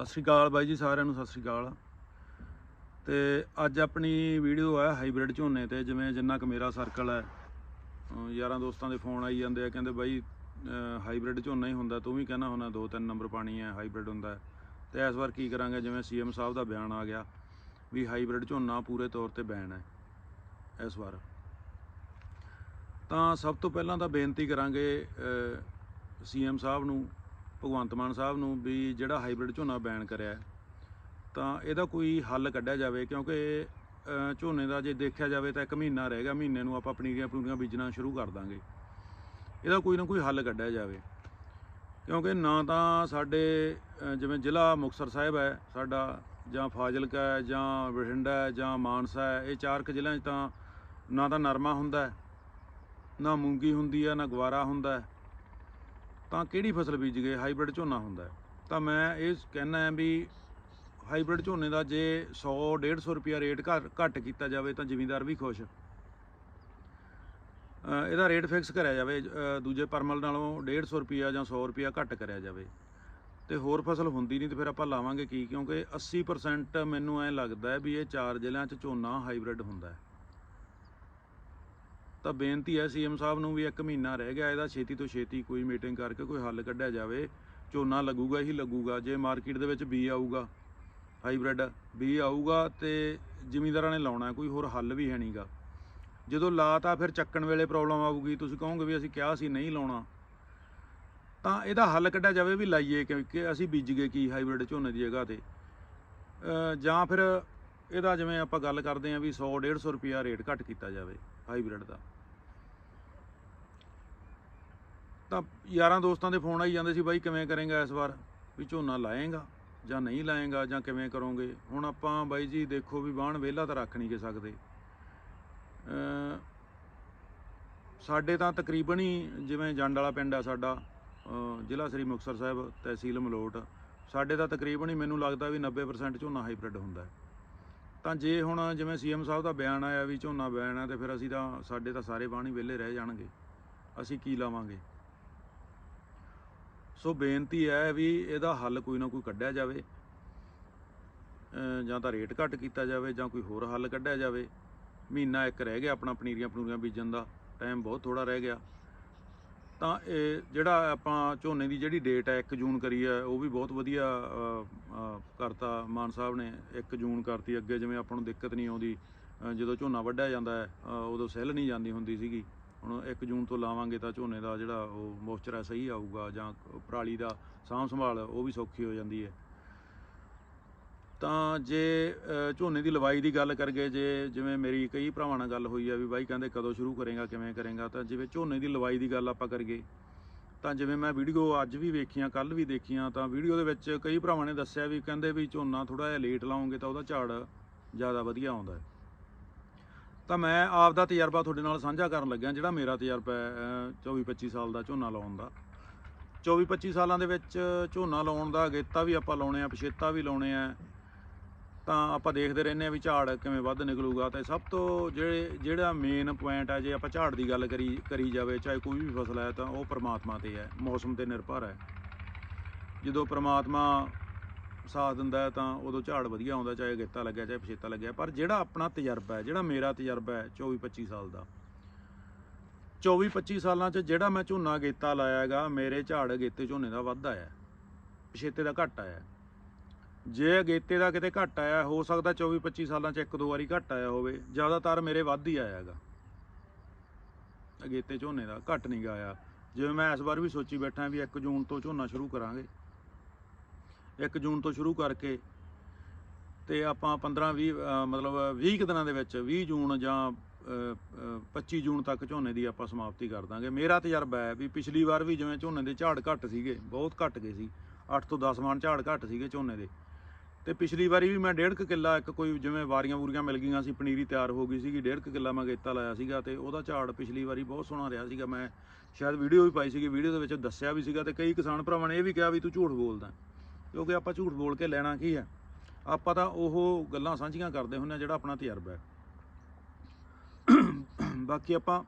ਸਤਿ ਸ਼੍ਰੀ ਅਕਾਲ ਬਾਈ ਜੀ, ਸਾਰਿਆਂ ਨੂੰ ਸਤਿ ਸ਼੍ਰੀ ਅਕਾਲ ਤੇ ਅੱਜ ਆਪਣੀ ਵੀਡੀਓ ਹੈ ਹਾਈਬ੍ਰਿਡ ਝੋਨੇ ਤੇ, ਜਿਵੇਂ ਜਿੰਨਾ ਕੁ ਮੇਰਾ ਸਰਕਲ ਹੈ ਯਾਰਾਂ ਦੋਸਤਾਂ ਦੇ ਫੋਨ ਆਈ ਜਾਂਦੇ ਆ, ਕਹਿੰਦੇ ਬਾਈ ਹਾਈਬ੍ਰਿਡ ਝੋਨਾ ਹੀ ਹੁੰਦਾ, ਤੂੰ ਵੀ ਕਹਿਣਾ ਹੁੰਦਾ, ਦੋ ਤਿੰਨ ਨੰਬਰ ਪਾਣੀ ਹੈ, ਹਾਈਬ੍ਰਿਡ ਹੁੰਦਾ ਹੈ। ਤੇ ਇਸ ਵਾਰ ਕੀ ਕਰਾਂਗੇ, ਜਿਵੇਂ ਸੀਐਮ ਸਾਹਿਬ ਦਾ ਬਿਆਨ ਆ ਗਿਆ ਵੀ ਹਾਈਬ੍ਰਿਡ ਝੋਨਾ ਪੂਰੇ ਤੌਰ ਤੇ ਬੈਨ ਹੈ ਇਸ ਵਾਰ ਤਾਂ ਸਭ ਤੋਂ ਪਹਿਲਾਂ ਤਾਂ ਬੇਨਤੀ ਕਰਾਂਗੇ ਸੀਐਮ ਸਾਹਿਬ ਨੂੰ ਭਗਵੰਤ ਮਾਨ ਸਾਹਿਬ ਨੂੰ ਵੀ ਜਿਹੜਾ ਹਾਈਬ੍ਰਿਡ ਝੋਨਾ ਬੈਨ ਕਰਿਆ ਤਾਂ ਇਹਦਾ ਕੋਈ ਹੱਲ ਕੱਢਿਆ ਜਾਵੇ, ਕਿਉਂਕਿ ਝੋਨੇ ਦਾ ਜੇ ਦੇਖਿਆ ਜਾਵੇ ਤਾਂ ਇੱਕ ਮਹੀਨਾ ਰਹਿ ਗਿਆ, ਮਹੀਨੇ ਨੂੰ ਆਪਾਂ ਪਨੀਰੀਆਂ ਪਨੂਰੀਆਂ ਬੀਜਣਾ ਸ਼ੁਰੂ ਕਰ ਦਾਂਗੇ। ਇਹਦਾ ਕੋਈ ਨਾ ਕੋਈ ਹੱਲ ਕੱਢਿਆ ਜਾਵੇ। ਕਿਉਂਕਿ ਨਾ ਤਾਂ ਸਾਡੇ ਜਿਵੇਂ ਜ਼ਿਲ੍ਹਾ ਮੁਕਤਸਰ ਸਾਹਿਬ ਹੈ, ਸਾਡਾ ਜਾਂ ਫਾਜ਼ਿਲਕਾ ਹੈ, ਜਾਂ ਬਠਿੰਡਾ ਹੈ, ਜਾਂ ਮਾਨਸਾ ਹੈ, ਇਹ ਚਾਰ ਕੁ ਜ਼ਿਲ੍ਹਿਆਂ 'ਚ ਤਾਂ ਨਾ ਤਾਂ ਨਰਮਾ ਹੁੰਦਾ ਨਾ ਮੂੰਗੀ ਹੁੰਦੀ ਹੈ, ਨਾ ਗਵਾਰਾ ਹੁੰਦਾ ਤਾਂ ਕਿਹੜੀ ਫਸਲ ਬੀਜ ਗਏ? ਹਾਈਬ੍ਰਿਡ ਝੋਨਾ ਹੁੰਦਾ ਹੈ। ਤਾਂ ਮੈਂ ਇਹ ਕਹਿਣਾ ਹੈ ਵੀ ਹਾਈਬ੍ਰਿਡ ਝੋਨੇ ਦਾ ਜੇ 100 150 ਰੁਪਿਆ ਰੇਟ ਘੱਟ ਘੱਟ ਕੀਤਾ ਜਾਵੇ ਤਾਂ ਜ਼ਿਮੀਂਦਾਰ ਵੀ ਖੁਸ਼। ਇਹਦਾ ਰੇਟ ਫਿਕਸ ਕਰਿਆ ਜਾਵੇ ਦੂਜੇ ਪਰਮਲ ਨਾਲੋਂ 150 ਰੁਪਿਆ ਜਾਂ 100 ਰੁਪਿਆ ਘੱਟ ਕਰਿਆ ਜਾਵੇ। ਤੇ ਹੋਰ ਫਸਲ ਹੁੰਦੀ ਨਹੀਂ ਤੇ ਫਿਰ ਆਪਾਂ ਲਾਵਾਂਗੇ ਕੀ? ਕਿਉਂਕਿ 80% ਮੈਨੂੰ ਐ ਲੱਗਦਾ ਵੀ ਇਹ ਚਾਰ ਜ਼ਿਲ੍ਹਿਆਂ 'ਚ ਝੋਨਾ ਹਾਈਬ੍ਰਿਡ ਹੁੰਦਾ ਹੈ। ਤਾਂ ਬੇਨਤੀ ਹੈ ਸੀਐਮ ਸਾਹਿਬ ਨੂੰ ਵੀ ਇੱਕ ਮਹੀਨਾ ਰਹਿ ਗਿਆ, ਇਹਦਾ ਛੇਤੀ ਤੋਂ ਛੇਤੀ ਕੋਈ ਮੀਟਿੰਗ ਕਰਕੇ ਕੋਈ ਹੱਲ ਕੱਢਿਆ ਜਾਵੇ। ਝੋਨਾ ਲੱਗੂਗਾ ਹੀ ਲੱਗੂਗਾ, ਜੇ ਮਾਰਕੀਟ ਦੇ ਵਿੱਚ ਬੀ ਆਊਗਾ, ਹਾਈਬ੍ਰਿਡ ਬੀ ਆਊਗਾ ਤੇ ਜ਼ਿਮੀਂਦਾਰਾਂ ਨੇ ਲਾਉਣਾ, ਕੋਈ ਹੋਰ ਹੱਲ ਵੀ ਹੈ ਨਹੀਂਗਾ ਜਦੋਂ ਲਾਤਾ ਫਿਰ ਚੱਕਣ ਵੇਲੇ ਪ੍ਰੋਬਲਮ ਆਊਗੀ, ਤੁਸੀਂ ਕਹੋਗੇ ਵੀ ਅਸੀਂ ਕਿਹਾ ਸੀ ਨਹੀਂ ਲਾਉਣਾ। ਤਾਂ ਇਹਦਾ ਹੱਲ ਕੱਢਿਆ ਜਾਵੇ ਵੀ ਲਾਈਏ ਕਿਉਂਕਿ ਅਸੀਂ ਬੀਜ ਗਏ ਕੀ ਹਾਈਬ੍ਰਿਡ ਝੋਨੇ ਦੀ ਜਗ੍ਹਾ ਤੇ। ਜਾਂ ਫਿਰ ਇਹਦਾ ਜਿਵੇਂ ਆਪਾਂ ਗੱਲ ਕਰਦੇ ਆਂ ਵੀ 100 150 ਰੁਪਿਆ ਰੇਟ ਘੱਟ ਕੀਤਾ ਜਾਵੇ। ਹਾਈਬ੍ਰਿਡ ਦਾ। ਤਾਂ ਯਾਰਾਂ ਦੋਸਤਾਂ ਦੇ ਫੋਨ ਆਈ ਜਾਂਦੇ ਸੀ, ਬਾਈ, ਕਿਵੇਂ ਕਰੇਗਾ ਇਸ ਵਾਰ? ਵੀ ਝੋਨਾ ਲਾਏਗਾ ਜਾਂ ਨਹੀਂ ਲਾਏਗਾ ਜਾਂ ਕਿਵੇਂ ਕਰੋਗੇ? ਹੁਣ ਆਪਾਂ ਬਾਈ ਜੀ ਦੇਖੋ ਵੀ ਬਾਣ ਵਿਹਲਾ ਤਾਂ ਰੱਖ ਨਹੀਂ ਕੇ ਸਕਦੇ। ਸਾਡੇ ਤਾਂ ਤਕਰੀਬਨ ਹੀ ਜਿਵੇਂ ਜੰਡ ਵਾਲਾ ਪਿੰਡ ਆ ਸਾਡਾ ਜ਼ਿਲ੍ਹਾ ਸ੍ਰੀ ਮੁਕਤਸਰ ਸਾਹਿਬ, ਤਹਿਸੀਲ ਮਲੋਟ, ਸਾਡੇ ਤਾਂ ਤਕਰੀਬਨ ਹੀ ਮੈਨੂੰ ਲੱਗਦਾ ਵੀ 90% ਝੋਨਾ ਹਾਈਬ੍ਰਿਡ ਹੁੰਦਾ ਹੈ। ਤਾਂ ਜੇ ਹੁਣ ਜਿਵੇਂ ਸੀਐਮ ਸਾਹਿਬ ਦਾ ਬਿਆਨ ਆਇਆ ਵੀ ਝੋਨਾ ਬਿਆਨ ਹੈ ਤੇ ਫਿਰ ਅਸੀਂ ਤਾਂ, ਸਾਡੇ ਤਾਂ ਸਾਰੇ ਬਾਣੀ ਵਿਹਲੇ ਰਹਿ ਜਾਣਗੇ। ਅਸੀਂ ਕੀ ਲਾਵਾਂਗੇ? ਸੋ ਬੇਨਤੀ ਹੈ ਵੀ ਇਹਦਾ ਹੱਲ ਕੋਈ ਨਾ ਕੋਈ ਕੱਢਿਆ ਜਾਵੇ। ਜਾਂ ਤਾਂ ਰੇਟ ਘੱਟ ਕੀਤਾ ਜਾਵੇ ਜਾਂ ਕੋਈ ਹੋਰ ਹੱਲ ਕੱਢਿਆ ਜਾਵੇ। ਮਹੀਨਾ ਇੱਕ ਰਹਿ ਗਿਆ ਆਪਣਾ ਪਨੀਰੀਆਂ ਪਨੂਰੀਆਂ ਬੀਜਣ ਦਾ। ਟਾਈਮ ਬਹੁਤ ਥੋੜਾ ਰਹਿ ਗਿਆ। ਤਾਂ ਇਹ ਜਿਹੜਾ ਆਪਾਂ ਝੋਨੇ ਦੀ ਜਿਹੜੀ ਡੇਟ ਹੈ 1 ਜੂਨ ਕਰੀ ਹੈ, ਉਹ ਵੀ ਬਹੁਤ ਵਧੀਆ ਕਰਤਾ ਮਾਨ ਸਾਹਿਬ ਨੇ। 1 ਜੂਨ ਕਰਤੀ, ਅੱਗੇ ਜਿਵੇਂ ਆਪਾਂ ਨੂੰ ਦਿੱਕਤ ਨਹੀਂ ਆਉਂਦੀ ਜਦੋਂ ਝੋਨਾ ਵੱਢਿਆ ਜਾਂਦਾ ਹੈ ਉਦੋਂ ਸੈੱਲ ਨਹੀਂ ਜਾਂਦੀ ਹੁੰਦੀ ਸੀਗੀ। ਹੁਣ 1 ਜੂਨ ਤੋਂ ਲਾਵਾਂਗੇ ਤਾਂ ਝੋਨੇ ਦਾ ਜਿਹੜਾ ਉਹ ਮੋਇਸਚਰ ਹੈ ਸਹੀ ਆਊਗਾ ਜਾਂ ਪਰਾਲੀ ਦਾ ਸਾਂਭ ਸੰਭਾਲ, ਉਹ ਵੀ ਸੌਖੀ ਹੋ ਜਾਂਦੀ ਹੈ। ਤਾਂ ਜੇ ਝੋਨੇ ਦੀ ਲਵਾਈ ਦੀ ਗੱਲ ਕਰਗੇ ਜੇ ਜਿਵੇਂ ਮੇਰੀ ਕਈ ਭਰਾਵਾਂ ਨਾਲ ਗੱਲ ਹੋਈ ਆ ਵੀ ਬਾਈ ਕਹਿੰਦੇ ਕਦੋਂ ਸ਼ੁਰੂ ਕਰੇਗਾ, ਕਿਵੇਂ ਕਰੇਗਾ, ਤਾਂ ਜਿਵੇਂ ਝੋਨੇ ਦੀ ਲਵਾਈ ਦੀ ਗੱਲ ਆਪਾਂ ਕਰਗੇ ਤਾਂ ਜਿਵੇਂ ਮੈਂ ਵੀਡੀਓ ਅੱਜ ਵੀ ਵੇਖੀਆਂ ਕੱਲ ਵੀ ਦੇਖੀਆਂ, ਤਾਂ ਵੀਡੀਓ ਦੇ ਵਿੱਚ ਕਈ ਭਰਾਵਾਂ ਨੇ ਦੱਸਿਆ ਵੀ ਕਹਿੰਦੇ ਵੀ ਝੋਨਾ ਥੋੜਾ ਜਿਹਾ ਲੇਟ ਲਾਉਂਗੇ ਤਾਂ ਉਹਦਾ ਝਾੜ ਜ਼ਿਆਦਾ ਵਧੀਆ ਆਉਂਦਾ ਹੈ। ਤਾਂ ਮੈਂ ਆਪ ਦਾ ਤਜਰਬਾ ਤੁਹਾਡੇ ਨਾਲ ਸਾਂਝਾ ਕਰਨ ਲੱਗਿਆ, ਜਿਹੜਾ ਮੇਰਾ ਤਜਰਬਾ ਹੈ 24 25 ਸਾਲ ਦਾ ਝੋਨਾ ਲਾਉਣ ਦਾ। 24 25 ਸਾਲਾਂ ਦੇ ਵਿੱਚ ਝੋਨਾ ਲਾਉਣ ਦਾ ਅਗੇਤਾ ਵੀ ਆਪਾਂ ਲਾਉਣੇ ਆ, ਪਛੇਤਾ ਵੀ ਲਾਉਣੇ ਆ ਤਾਂ ਆਪਾਂ ਦੇਖਦੇ ਰਹਿੰਦੇ ਆ ਵੀ ਝਾੜ ਕਿਵੇਂ ਵੱਧ ਨਿਕਲੂਗਾ। ਤੇ ਸਭ ਤੋਂ ਜਿਹੜੇ, ਜਿਹੜਾ ਮੇਨ ਪੁਆਇੰਟ ਹੈ ਜੇ ਆਪਾਂ ਝਾੜ ਦੀ ਗੱਲ ਕਰੀ ਕਰੀ ਜਾਵੇ, ਚਾਹੇ ਕੋਈ ਵੀ ਫਸਲ ਹੈ, ਤਾਂ ਉਹ ਪ੍ਰਮਾਤਮਾ ਤੇ ਹੈ, ਮੌਸਮ ਤੇ ਨਿਰਭਰ ਹੈ। ਜਦੋਂ ਪ੍ਰਮਾਤਮਾ ਸਾਥ ਦਿੰਦਾ ਤਾਂ ਉਦੋਂ ਝਾੜ ਵਧੀਆ ਆਉਂਦਾ, ਚਾਹੇ ਗੇਤਾ ਲੱਗਿਆ, ਚਾਹੇ ਪਛੇਤਾ ਲੱਗਿਆ। ਪਰ ਜਿਹੜਾ ਆਪਣਾ ਤਜਰਬਾ ਹੈ, ਜਿਹੜਾ ਮੇਰਾ ਤਜਰਬਾ ਹੈ 24 25 ਸਾਲ ਦਾ 24 25 ਸਾਲਾਂ 'ਚ ਜਿਹੜਾ ਮੈਂ ਝੋਨਾ ਗੇਤਾ ਲਾਇਆ ਹੈਗਾ, ਮੇਰੇ ਝਾੜ ਅਗੇਤੇ ਝੋਨੇ ਦਾ ਵੱਧ ਆਇਆ ਪਛੇਤੇ ਦਾ ਘੱਟ ਆਇਆ ਜੇ ਅਗੇਤੇ ਦਾ ਕਿਤੇ ਘੱਟ ਆਇਆ ਹੋ ਸਕਦਾ 24 25 ਸਾਲਾਂ 'ਚ ਇੱਕ ਦੋ ਵਾਰੀ ਘੱਟ ਆਇਆ ਹੋਵੇ। ਜ਼ਿਆਦਾਤਰ ਮੇਰੇ ਵੱਧ ਹੀ ਆਇਆ ਹੈਗਾ। ਅਗੇਤੇ ਝੋਨੇ ਦਾ ਘੱਟ ਨਹੀਂ ਗਾ ਆਇਆ। ਜਿਵੇਂ ਮੈਂ ਇਸ ਵਾਰ ਵੀ ਸੋਚੀ ਬੈਠਾ ਵੀ 1 ਜੂਨ ਤੋਂ ਝੋਨਾ ਸ਼ੁਰੂ ਕਰਾਂਗੇ। 1 ਜੂਨ ਤੋਂ ਸ਼ੁਰੂ ਕਰਕੇ ਤੇ ਆਪਾਂ 15 20 ਮਤਲਬ 20 ਕੁ ਦਿਨਾਂ ਦੇ ਵਿੱਚ 20 ਜੂਨ ਜਾਂ ਅ, 25 ਜੂਨ ਤੱਕ ਝੋਨੇ ਦੀ ਆਪਾਂ ਸਮਾਪਤੀ ਕਰ ਦਾਂਗੇ। ਮੇਰਾ ਤਜਰਬਾ ਹੈ ਵੀ ਪਿਛਲੀ ਵਾਰ ਵੀ ਜਿਵੇਂ ਝੋਨੇ ਦੇ ਝਾੜ ਘੱਟ ਸੀਗੇ ਬਹੁਤ ਘੱਟ ਗਏ ਸੀ। 8 ਤੋਂ 10 ਮਣ ਝਾੜ ਘੱਟ ਸੀਗੇ ਝੋਨੇ ਦੇ। ਤੇ ਪਿਛਲੀ ਵਾਰੀ ਵੀ ਮੈਂ ਡੇਢ ਕੁ ਕਿੱਲਾ ਇੱਕ ਕੋਈ ਜਿਵੇਂ ਵਾਰੀਆਂ ਵੂਰੀਆਂ ਮਿਲ ਗਈਆਂ ਸੀ, ਪਨੀਰੀ ਤਿਆਰ ਹੋ ਗਈ ਸੀਗੀ, ਡੇਢ ਕੁ ਕਿੱਲਾ ਮੈਂ ਗੇਤਾ ਲਾਇਆ ਸੀਗਾ ਤੇ ਉਹਦਾ ਝਾੜ ਪਿਛਲੀ ਵਾਰੀ ਬਹੁਤ ਸੋਹਣਾ ਰਿਹਾ ਸੀਗਾ। ਮੈਂ ਸ਼ਾਇਦ ਵੀਡੀਓ ਵੀ ਪਾਈ ਸੀਗੀ ਵੀਡੀਓ ਦੇ ਵਿੱਚ ਦੱਸਿਆ ਵੀ ਸੀਗਾ ਤੇ ਕਈ ਕਿਸਾਨ ਭਰਾਵਾਂ ਨੇ ਇਹ ਵੀ ਕਿਹਾ ਵੀ ਤੂੰ ਝੂਠ ਬੋਲਦਾ ਕਿਉਂਕਿ ਆਪਾਂ ਝੂਠ ਬੋਲ ਕੇ ਲੈਣਾ ਕੀ ਹੈ? ਆਪਾਂ ਤਾਂ ਉਹ ਗੱਲਾਂ ਸਾਂਝੀਆਂ ਕਰਦੇ ਹੁੰਦੇ ਆ ਜਿਹੜਾ ਆਪਣਾ ਤਜਰਬਾ ਹੈ। ਬਾਕੀ ਆਪਾਂ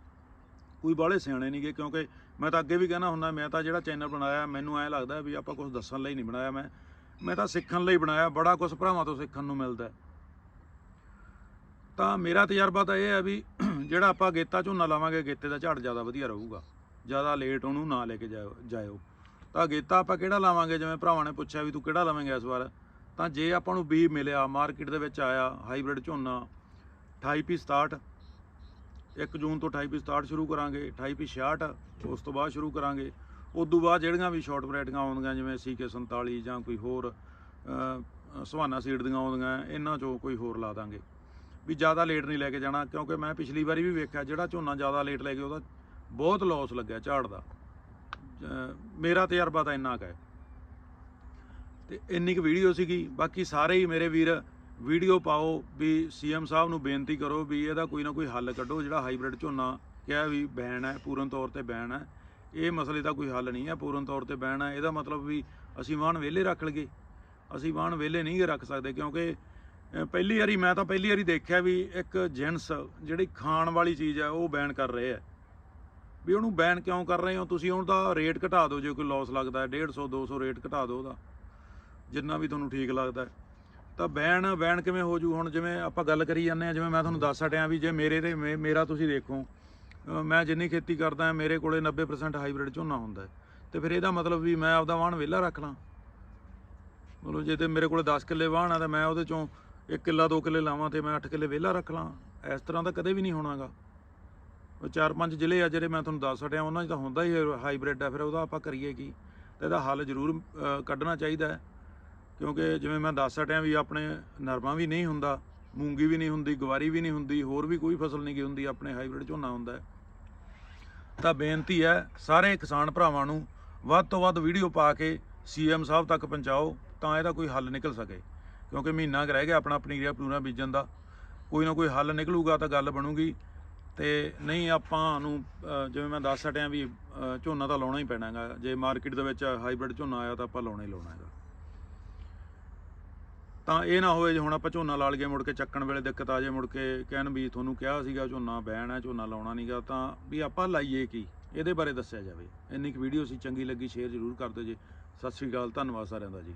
ਕੋਈ ਬਾਹਲੇ ਸਿਆਣੇ ਨਹੀਂਗੇ ਕਿਉਂਕਿ ਮੈਂ ਤਾਂ ਅੱਗੇ ਵੀ ਕਹਿਣਾ ਹੁੰਦਾ, ਮੈਂ ਤਾਂ ਜਿਹੜਾ ਚੈਨਲ ਬਣਾਇਆ, ਮੈਨੂੰ ਐਂ ਲੱਗਦਾ ਵੀ ਆਪਾਂ ਕੁਝ ਦੱਸਣ ਲਈ ਨਹੀਂ ਬਣਾਇਆ। ਮੈਂ ਮੈਂ ਤਾਂ ਸਿੱਖਣ ਲਈ ਬਣਾਇਆ, ਬੜਾ ਕੁਝ ਭਰਾਵਾਂ ਤੋਂ ਸਿੱਖਣ ਨੂੰ ਮਿਲਦਾ ਤਾਂ ਮੇਰਾ ਤਜਰਬਾ ਤਾਂ ਇਹ ਹੈ ਵੀ ਜਿਹੜਾ ਆਪਾਂ ਗੇਤਾ ਝੋਨਾ ਲਾਵਾਂਗੇ, ਗੇਤੇ ਦਾ ਝਾੜ ਜ਼ਿਆਦਾ ਵਧੀਆ ਰਹੂਗਾ। ਜ਼ਿਆਦਾ ਲੇਟ ਉਹਨੂੰ ਨਾ ਲੈ ਕੇ ਜਾਇਓ ਜਾਇਓ। ਤਾਂ ਗੇਤਾ ਆਪਾਂ ਕਿਹੜਾ ਲਾਵਾਂਗੇ? ਜਿਵੇਂ ਭਰਾਵਾਂ ਨੇ ਪੁੱਛਿਆ ਵੀ ਤੂੰ ਕਿਹੜਾ ਲਾਵੇਂਗਾ ਇਸ ਵਾਰ? ਤਾਂ ਜੇ ਆਪਾਂ ਨੂੰ ਬੀ ਮਿਲਿਆ ਮਾਰਕੀਟ ਦੇ ਵਿੱਚ ਆਇਆ ਹਾਈਬ੍ਰਿਡ ਝੋਨਾ 28 ਪੀ 67 1 ਜੂਨ ਤੋਂ 28 ਪੀ 67 ਸ਼ੁਰੂ ਕਰਾਂਗੇ 28 ਪੀ 66 ਉਸ ਤੋਂ ਬਾਅਦ ਸ਼ੁਰੂ ਕਰਾਂਗੇ। ਉਸ ਤੋਂ ਬਾਅਦ ਜਿਹੜੀਆਂ ਵੀ ਸ਼ਾਰਟ ਵੈਰਾਈਟੀਆਂ ਆਉਂਦੀਆਂ, ਜਿਵੇਂ ਸੀਕੇ 47 ਜਾਂ ਕੋਈ ਹੋਰ ਸੁਹਾਨਾ ਸੀਡ ਦੀਆਂ ਆਉਂਦੀਆਂ, ਇਹਨਾਂ ਚੋਂ ਕੋਈ ਹੋਰ ਲਾ ਦਾਂਗੇ। ਵੀ ਜ਼ਿਆਦਾ ਲੇਟ ਨਹੀਂ ਲੈ ਕੇ ਜਾਣਾ, ਕਿਉਂਕਿ ਮੈਂ ਪਿਛਲੀ ਵਾਰੀ ਵੀ ਵੇਖਿਆ, ਜਿਹੜਾ ਝੋਨਾ ਜ਼ਿਆਦਾ ਲੇਟ ਲੈ ਕੇ ਉਹਦਾ ਬਹੁਤ ਲਾਸ ਲੱਗਿਆ ਝਾੜ ਦਾ। ਮੇਰਾ ਤਜਰਬਾ ਤਾਂ ਇੰਨਾ ਕੁ ਹੈ। ਤੇ ਇੰਨੀ ਕੁ ਵੀਡੀਓ ਸੀਗੀ, ਬਾਕੀ ਸਾਰੇ ਹੀ ਮੇਰੇ ਵੀਰ ਵੀਡੀਓ ਪਾਓ, ਵੀ ਸੀਐਮ ਸਾਹਿਬ ਨੂੰ ਬੇਨਤੀ ਕਰੋ ਵੀ ਇਹਦਾ ਕੋਈ ਨਾ ਕੋਈ ਹੱਲ ਕੱਢੋ, ਜਿਹੜਾ ਹਾਈਬ੍ਰਿਡ ਝੋਨਾ ਕਿਹਾ ਵੀ ਬੈਨ ਹੈ, ਪੂਰਨ ਤੌਰ ਤੇ ਬੈਨ ਹੈ। ਇਹ ਮਸਲੇ ਦਾ ਕੋਈ ਹੱਲ ਨਹੀਂ ਹੈ ਪੂਰਨ ਤੌਰ ਤੇ ਬੈਨ ਹੈ ਇਹਦਾ ਮਤਲਬ ਵੀ ਅਸੀਂ ਵਾਹਣ ਵਿਹਲੇ ਰੱਖ ਲਈਏ। ਅਸੀਂ ਵਾਹਣ ਵਿਹਲੇ ਨਹੀਂ ਰੱਖ ਸਕਦੇ ਕਿਉਂਕਿ ਪਹਿਲੀ ਵਾਰੀ ਮੈਂ ਤਾਂ ਪਹਿਲੀ ਵਾਰੀ ਦੇਖਿਆ ਵੀ ਇੱਕ ਜੈਂਟਸ ਜਿਹੜੀ ਖਾਣ ਵਾਲੀ ਚੀਜ਼ ਹੈ ਉਹ ਬੈਨ ਕਰ ਰਹੇ ਆ। ਵੀ ਉਹਨੂੰ ਬੈਨ ਕਿਉਂ ਕਰ ਰਹੇ ਹੋ? ਤੁਸੀਂ ਉਹਦਾ ਰੇਟ ਘਟਾ ਦਿਓ, ਜੇ ਕੋਈ ਲਾਸ ਲੱਗਦਾ ਹੈ 150 200 ਰੇਟ ਘਟਾ ਦਿਓ ਉਹਦਾ। ਜਿੰਨਾ ਵੀ ਤੁਹਾਨੂੰ ਠੀਕ ਲੱਗਦਾ ਤਾਂ ਬੈਨ ਬੈਨ ਕਿਵੇਂ ਹੋ ਜੂ ਹੁਣ? ਜਿਵੇਂ ਆਪਾਂ ਗੱਲ ਕਰੀ ਜਾਂਦੇ ਆ ਜਿਵੇਂ ਮੈਂ ਤੁਹਾਨੂੰ ਦੱਸ ਹਟਿਆ ਵੀ ਜੇ ਮੇਰੇ ਤੇ, ਮੇ- ਮੇਰਾ ਤੁਸੀਂ ਦੇਖੋ। ਮੈਂ ਜਿੰਨੀ ਖੇਤੀ ਕਰਦਾ ਮੇਰੇ ਕੋਲੇ 90% ਹਾਈਬ੍ਰਿਡ ਝੋਨਾ ਹੁੰਦਾ ਹੈ। ਤੇ ਫਿਰ ਇਹਦਾ ਮਤਲਬ ਵੀ ਮੈਂ ਆਪਦਾ ਵਾਹਣ ਵਿਹਲਾ ਰੱਖ ਲਾਂ ਮਤਲਬ ਜੇ ਤੇ ਮੇਰੇ ਕੋਲੇ 10 ਕਿੱਲੇ ਵਾਹਣ ਆ, ਤਾਂ ਮੈਂ ਉਹਦੇ ਚੋਂ 1 ਕਿੱਲਾ 2 ਕਿੱਲੇ ਲਾਵਾਂ ਤੇ ਮੈਂ 8 ਕਿੱਲੇ ਵਿਹਲਾ ਰੱਖ ਲਾਂ ਇਸ ਤਰ੍ਹਾਂ ਤਾਂ ਕਦੇ ਵੀ ਨਹੀਂ ਹੋਣਾਗਾ। ਉਹ ਚਾਰ ਪੰਜ ਜ਼ਿਲ੍ਹੇ ਆ ਜਿਹੜੇ ਮੈਂ ਤੁਹਾਨੂੰ ਦੱਸ ਹਟਿਆ ਉਹਨਾਂ 'ਚ ਤਾਂ ਹੁੰਦਾ ਹੀ ਹਾਈਬ੍ਰਿਡ ਆ, ਫਿਰ ਉਹਦਾ ਆਪਾਂ ਕਰੀਏ ਕੀ? ਤੇ ਇਹਦਾ ਹੱਲ ਜ਼ਰੂਰ ਕੱਢਣਾ ਚਾਹੀਦਾ ਕਿਉਂਕਿ ਜਿਵੇਂ ਮੈਂ ਦੱਸ ਹਟਿਆ ਵੀ ਆਪਣੇ ਨਰਮਾ ਵੀ ਨਹੀਂ ਹੁੰਦਾ ਮੂੰਗੀ ਵੀ ਨਹੀਂ ਹੁੰਦੀ ਗਵਾਰੀ ਵੀ ਨਹੀਂ ਹੁੰਦੀ, ਹੋਰ ਵੀ ਕੋਈ ਫਸਲ ਨਹੀਂ ਗੀ ਹੁੰਦੀ, ਆਪਣੇ ਹਾਈਬ੍ਰਿਡ ਝੋਨਾ ਹੁੰਦਾ ਹੈ। ਤਾਂ ਬੇਨਤੀ ਹੈ, ਸਾਰੇ ਕਿਸਾਨ ਭਰਾਵਾਂ ਨੂੰ ਵੱਧ ਤੋਂ ਵੱਧ ਵੀਡੀਓ ਪਾ ਕੇ ਸੀਐਮ ਸਾਹਿਬ ਤੱਕ ਪਹੁੰਚਾਓ, ਤਾਂ ਇਹਦਾ ਕੋਈ ਹੱਲ ਨਿਕਲ ਸਕੇ। ਕਿਉਂਕਿ ਮਹੀਨਾ ਕੁ ਰਹਿ ਗਿਆ ਆਪਣਾ ਪਨੀਰੀਆ ਪਨੂਰਾ ਬੀਜਣ ਦਾ। ਕੋਈ ਨਾ ਕੋਈ ਹੱਲ ਨਿਕਲੂਗਾ ਤਾਂ ਗੱਲ ਬਣੂਗੀ। ਤੇ ਨਹੀਂ ਆਪਾਂ ਨੂੰ ਜਿਵੇਂ ਮੈਂ ਦੱਸ ਹਟਿਆ ਵੀ ਝੋਨਾ ਤਾਂ ਲਾਉਣਾ ਹੀ ਪੈਣਾ ਹੈਗਾ ਜੇ ਮਾਰਕੀਟ ਦੇ ਵਿੱਚ ਹਾਈਬ੍ਰਿਡ ਝੋਨਾ ਆਇਆ ਤਾਂ ਆਪਾਂ ਲਾਉਣਾ ਹੀ ਲਾਉਣਾ ਹੈਗਾ। ਤਾਂ ਇਹ ਨਾ ਹੋਵੇ ਜੇ ਹੁਣ ਆਪਾਂ ਝੋਨਾ ਲਾ ਲਈਏ, ਮੁੜ ਕੇ ਚੱਕਣ ਵੇਲੇ ਦਿੱਕਤ ਆ ਜਾਏ ਮੁੜ ਕੇ ਕਹਿਣ ਵੀ ਤੁਹਾਨੂੰ ਕਿਹਾ ਸੀਗਾ ਝੋਨਾ ਬੈਣ ਹੈ, ਝੋਨਾ ਲਾਉਣਾ ਨਹੀਂਗਾ ਤਾਂ ਵੀ ਆਪਾਂ ਲਾਈਏ ਕੀ? ਇਹਦੇ ਬਾਰੇ ਦੱਸਿਆ ਜਾਵੇ। ਇੰਨੀ ਕੁ ਵੀਡੀਓ ਸੀ, ਚੰਗੀ ਲੱਗੀ ਸ਼ੇਅਰ ਜ਼ਰੂਰ ਕਰ ਦਿਓ ਜੀ। ਸਤਿ ਸ਼੍ਰੀ ਅਕਾਲ, ਧੰਨਵਾਦ ਸਾਰਿਆਂ ਦਾ ਜੀ।